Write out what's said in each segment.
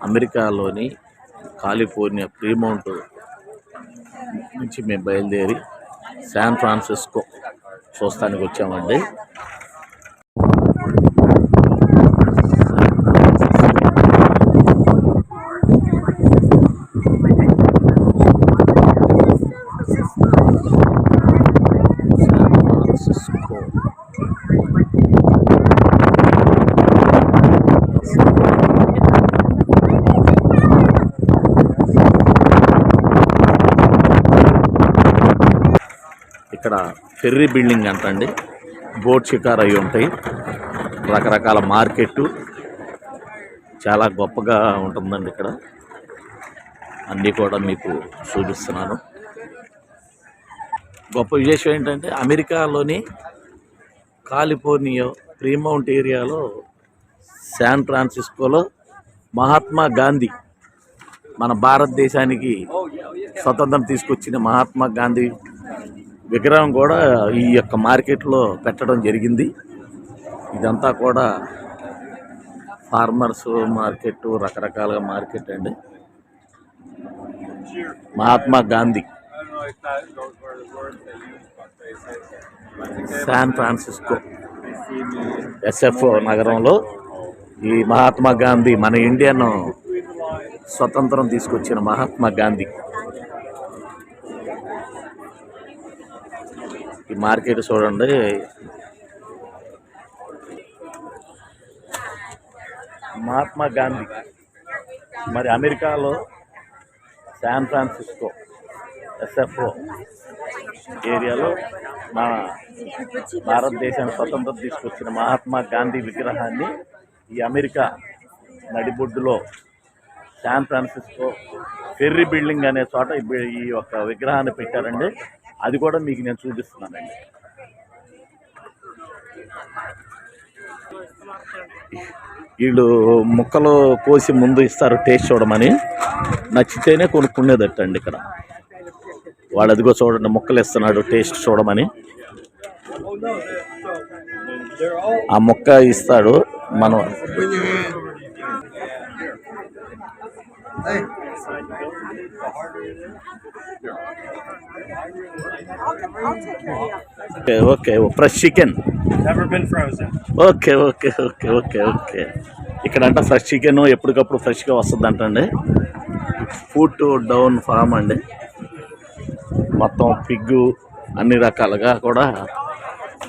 అమెరికాలోని కాలిఫోర్నియా ప్రీమౌంట్ నుంచి మేము బయలుదేరి శాన్ ఫ్రాన్సిస్కో చూస్తానికి వచ్చామండి శాన్ ఫ్రాన్సిస్కో ఇక్కడ ఫెర్రీ బిల్డింగ్ అంటండి. బోట్ షికార్ అయి ఉంటాయి. రకరకాల మార్కెట్ చాలా గొప్పగా ఉంటుందండి ఇక్కడ. అన్నీ కూడా మీకు చూపిస్తున్నాను. గొప్ప విశేషం ఏంటంటే అమెరికాలోని కాలిఫోర్నియా ప్రీమౌంట్ ఏరియాలో శాన్ ఫ్రాన్సిస్కోలో మహాత్మా గాంధీ మన భారతదేశానికి స్వతంత్రం తీసుకొచ్చిన మహాత్మా గాంధీ విగ్రహం కూడా ఈ యొక్క మార్కెట్లో పెట్టడం జరిగింది. ఇదంతా కూడా ఫార్మర్స్ మార్కెట్ రకరకాలుగా మార్కెట్ అండి. Mahatma Gandhi. San Francisco SF నగరంలో ఈ మహాత్మా గాంధీ మన ఇండియన్ స్వతంత్రం తీసుకొచ్చిన మహాత్మా గాంధీ. ఈ మార్కెట్ చూడండి. మహాత్మా గాంధీ మరి అమెరికాలో శాన్ ఫ్రాన్సిస్కో ఎస్ఎఫ్ఓ ఏరియాలో మన భారతదేశానికి స్వతంత్రం తీసుకొచ్చిన మహాత్మా గాంధీ విగ్రహాన్ని ఈ అమెరికా నడిబొడ్డులో శాన్ ఫ్రాన్సిస్కో ఫెర్రీ బిల్డింగ్ అనే చోట ఈ యొక్క విగ్రహాన్ని పెట్టారండి. అది కూడా మీకు నేను చూపిస్తున్నానండి. వీళ్ళు ముక్కలు కోసి ముందు ఇస్తారు టేస్ట్ చూడమని. నచ్చితేనే కొనుక్కునేదట్టండి ఇక్కడ. వాళ్ళు అదిగో చూడండి ముక్కలు ఇస్తున్నాడు టేస్ట్ చూడమని. ఆ ముక్క ఇస్తాడు మనం okay okay fresh chicken Never been frozen. Okay okay okay okay okay ఇక్కడ అంట ఫ్రెష్ చికెన్ ఎప్పటికప్పుడు ఫ్రెష్గా వస్తుంది అంటండి ఫుడ్ డౌన్ ఫామ్ అండి. మొత్తం పిగ్గు అన్ని రకాలుగా కూడా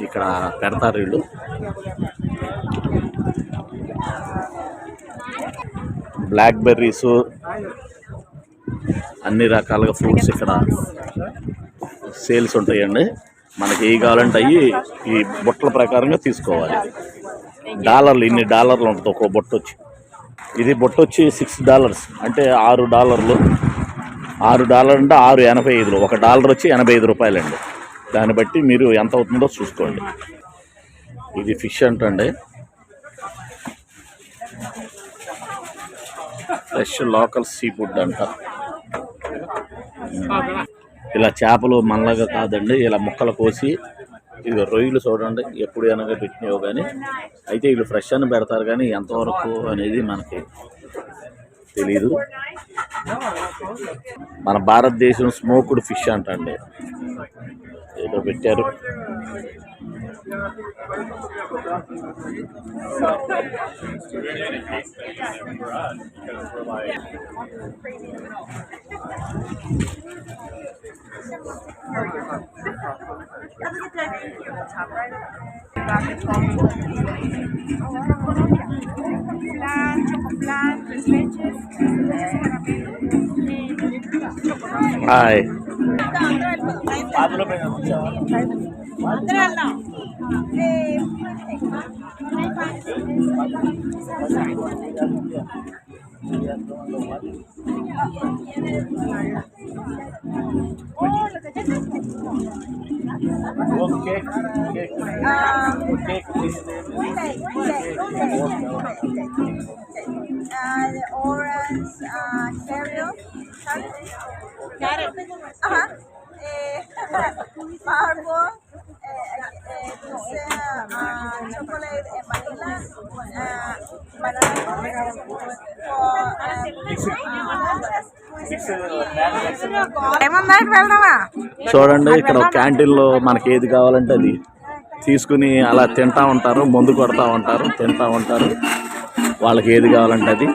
ఇక్కడ పెడతారు వీళ్ళు. బ్లాక్ బెర్రీస్ అన్ని రకాలుగా ఫ్రూట్స్ ఇక్కడ సేల్స్ ఉంటాయండి. మనకి ఏ కావాలంటే అవి ఈ బుట్టల ప్రకారంగా తీసుకోవాలి. డాలర్లు ఇన్ని డాలర్లు ఉంటుంది ఒక్కో బుట్ట వచ్చి. ఇది బుట్ట వచ్చి సిక్స్ డాలర్స్ అంటే ఆరు డాలర్లు. ఆరు డాలర్ అంటే ఆరు ఎనభై ఐదులు. ఒక డాలర్ వచ్చి ఎనభై ఐదు రూపాయలండి. దాన్ని బట్టి మీరు ఎంత అవుతుందో చూసుకోండి. ఇది ఫిష్ అంటండి. ఫ్రెష్ లోకల్ సీ ఫుడ్ అంట ఇలా చేపలు మనలాగా కాదండి ఇలా ముక్కలు కోసి ఇది రొయ్యలు చూడండి ఎప్పుడు అనగా పెట్టినాయో కానీ అయితే వీళ్ళు ఫ్రెష్ అని పెడతారు కానీ ఎంతవరకు అనేది మనకి తెలీదు. మన భారతదేశం స్మోక్డ్ ఫిష్ అంటండి. ఏదో పెట్టారు. flan, chocoflan, leches. Ay. The orange, uh, Cheerio, carrot, uh-huh, eh, marble, eh, eh, uh, uh, chocolate and vanilla, uh, banana ఏమన్నా వెళ్దామా చూడండి ఇక్కడ క్యాంటీన్లో మనకి ఏది కావాలంటే అది తీసుకుని అలా తింటా ఉంటారు ముందు కొడతా ఉంటారు తింటా ఉంటారు వాళ్ళకి ఏది కావాలంటే అది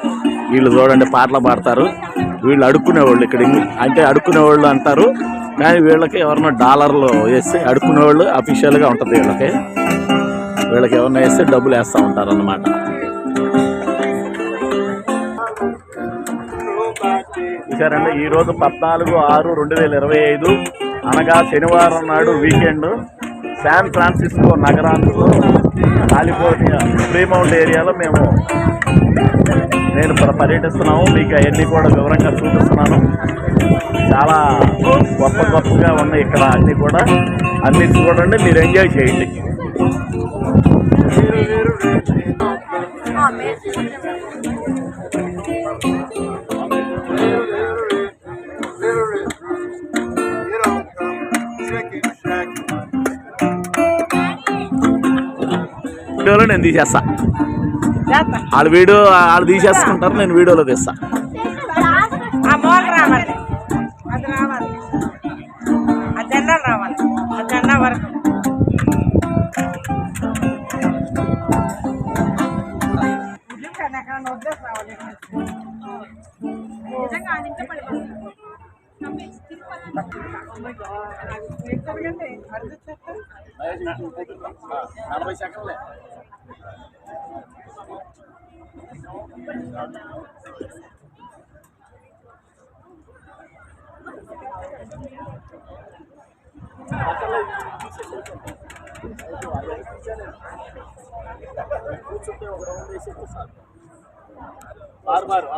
వీళ్ళు చూడండి పాటలు పాడతారు. వీళ్ళు అడుక్కునేవాళ్ళు ఇక్కడ అంటే అడుక్కునేవాళ్ళు అంటారు. కానీ వీళ్ళకి ఎవరైనా డాలర్లు వేస్తే అడుక్కునేవాళ్ళు అఫీషియల్గా ఉంటుంది వీళ్ళకి. వీళ్ళకి ఎవరైనా వేస్తే డబ్బులు వేస్తూ ఉంటారు అన్నమాట. చూసారండి ఈరోజు పద్నాలుగు ఆరు రెండు వేల ఇరవై ఐదు అనగా శనివారం నాడు వీకెండ్. శాన్ ఫ్రాన్సిస్కో నగరానికి కాలిఫోర్నియా ఫ్రీమౌంట్ ఏరియాలో మేము నేను పర్యటిస్తున్నాము. మీకు అవన్నీ కూడా వివరంగా చూపిస్తున్నాను. చాలా గొప్ప గొప్పగా ఉన్నాయి ఇక్కడ అన్నీ కూడా. అన్ని చూడండి మీరు ఎంజాయ్ చేయండి. వీడియోలో నేను తీసేస్తా. వాళ్ళు వీడియో వాళ్ళు తీసేసుకుంటారు నేను వీడియోలో తీస్తా. నలభై సెకండ్లే బారు బారు